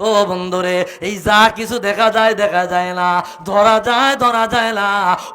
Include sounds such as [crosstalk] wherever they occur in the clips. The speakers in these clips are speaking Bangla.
ও বন্ধুরে, এই যা কিছু দেখা যায় দেখা যায় না। ধরা যায় ধরা যায় না।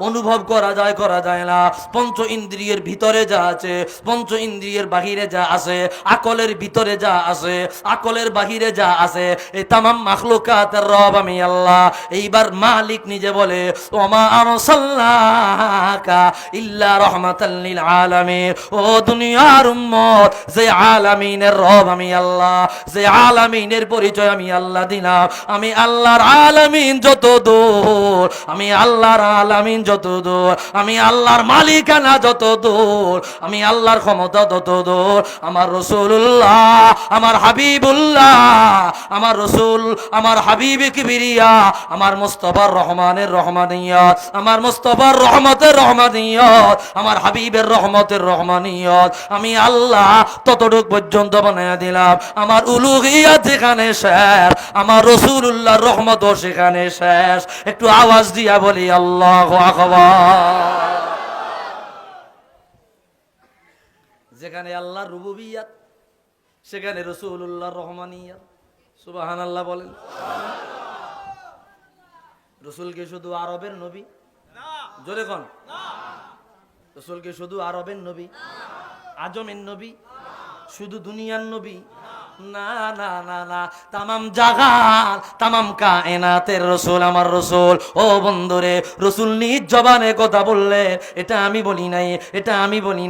অনুভব করা যায় করা যায় না। পঞ্চ ইন্দ্রিয়ের ভিতরে যা আছে, পঞ্চ ইন্দ্রিয়ের বাহিরে যা আছে, আকলের ভিতরে যা আছে, আকলের বাহিরে যা আছে, এই তামাম মাখলুকাতের রব আমি আল্লাহ। এইবার মালিক নিজে বলে, ওমা আরসাল্লাকা ইল্লা রাহমাতাল লিল আলামিন। ও দুনিয়ার উম্মত, যে আলামিনের রব আমি আল্লাহ, যে আলামিনের পরিচয় আমি আল্লাহ দিলাম। আমি আল্লাহর আলামিন যত দূর আমি আল্লাহর আলামিন যত দূর আমি আল্লাহর মালিকানা যত দূর আমি আল্লাহর ক্ষমতা তত দূর আমার রসুল্লাহ আমার হাবিবুল্লাহ, আমার রসুল, আমার হাবিব কিবিরিয়া, আমার মুস্তফার রহমানের রহমানিয়ত, আমার মুস্তফার রহমতের রহমানিয়ত, আমার হাবিবের রহমতের রহমানিয়ত। আমি আল্লাহ ততটুক পর্যন্ত বানিয়ে দিলাম। আমার উলুহিয়াত যেখানে শেষ আমার রসুল্লাহর রহমতও সেখানে শেষ। একটু আওয়াজ দিয়া বলি, আল্লাহ যেখানে আল্লাহ রুবুবিয়াত, সেখানে রসুল্লাহ রহমানিয়াত। সুবাহান আল্লাহ বলেন। রসুলকে শুধু আরবের নবী? জোরে কন। রসুলকে শুধু আরবের নবী? আজমের নবী? শুধু দুনিয়ার নবী? আমি বলি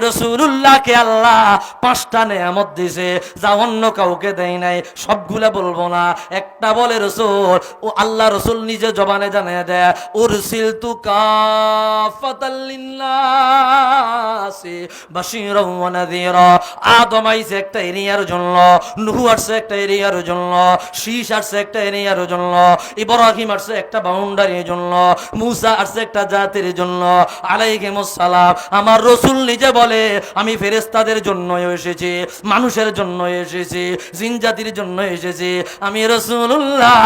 রসুল আল্লাহ পাঁচটা নেয়ামত দিছে। যা অন্য কাউকে দেয় নাই, সবগুলা বলব না। একটা বলে, রসুল, ও আল্লাহ রসুল নিজে জবানে জানিয়ে দেয়, উরসিল তু কাফাতাল লিন্নাসি বাশীরাও ওয়া নাযীরা। আদম আইছে একটা এরিয়ার জন্য, নূহ আসছে একটা এরিয়ার জন্য শীষ আসছে একটা এরিয়ার জন্য, ইব্রাহিম আসছে একটা বাউন্ডারির জন্য, মুসা আসছে একটা জাতির জন্য। আলাইহিমুস সালাম, আমার রসুল নিজে বলে, আমি ফেরেশতাদের জন্য এসেছি, মানুষের জন্য এসেছি, জিন জাতির জন্য এসেছি। আমি রসুল্লাহ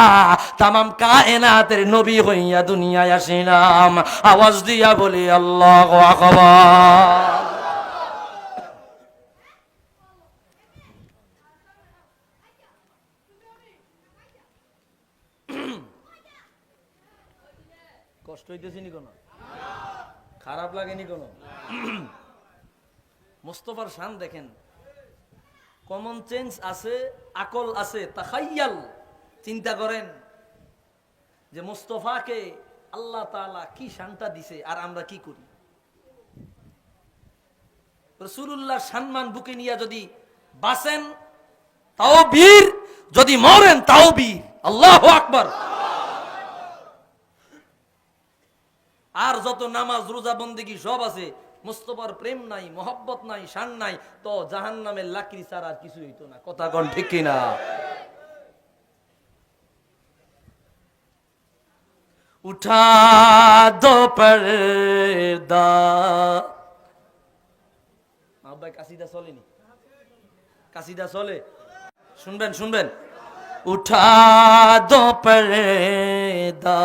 তামাম কায়নাতের নবী হইয়া দুনিয়ায় আসিলাম। আওয়াজ দিয়া বলি, আল্লাহ আকবার। কষ্ট হইতেছি নি কোনো? খারাপ লাগেনি কোনো? [clears throat] মোস্তফার শান দেখেন কমন চেঞ্জ আছে, আকল আছে, তাখাইয়াল, চিন্তা করেন যে মোস্তফাকে আল্লাহ তাআলা কি শানটা দিছে আর আমরা কি করি? রসুল্লাহ সম্মান বুকে নিয়ে যদি বাসেন তাও বীর যদি মরেন তাও বীর আল্লাহ আকবার। আর যত নামাজ, রোজা, বন্দিগি সব আছে, মুস্তফার প্রেম নাই, মোহব্বত নাই, শান নাই, তো জাহান নামের লাকড়ি ছাড়া আর কিছু হইতো না। কথা কন ঠিক কিনা উঠা দো পর্দা। আব্বাই কাসিদা চলেনি কাসিদা চলে? শুনবেন শুনবেন। উঠা দো পর্দা।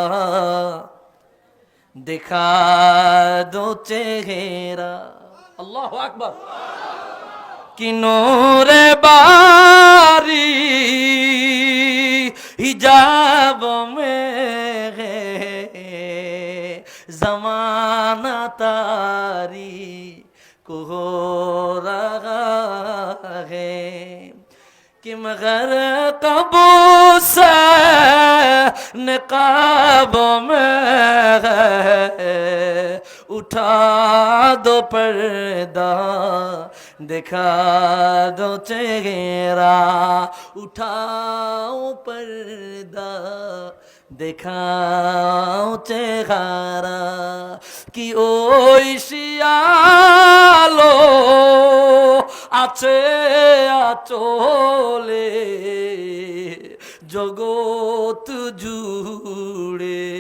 দেখা দো চেহেরা আল্লাহ আকবর কিনোরে বারি হিজাব মে জমানা তারি কোহরা হে কিম গর কবো সা नकाबों में उठा दो पर्दा दिखा दो चेहरा उठाओ पर्दा দেখাও চেহারা কি ওই শিয়ালো আছে আচলে জগৎ জুড়ে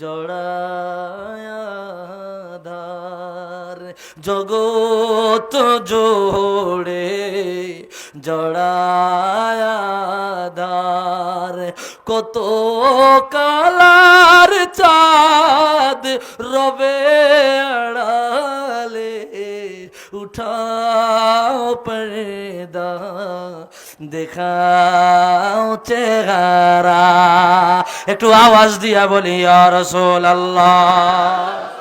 জড়ায়াধার জগৎ জোড়ে জড়ায়াধার কত কালার চাঁদ রবে আড়ালে উঠাও পর্দা। দেখাও চেহারা। একটু আওয়াজ দিয়া বলি আর রসোল আল্লাহ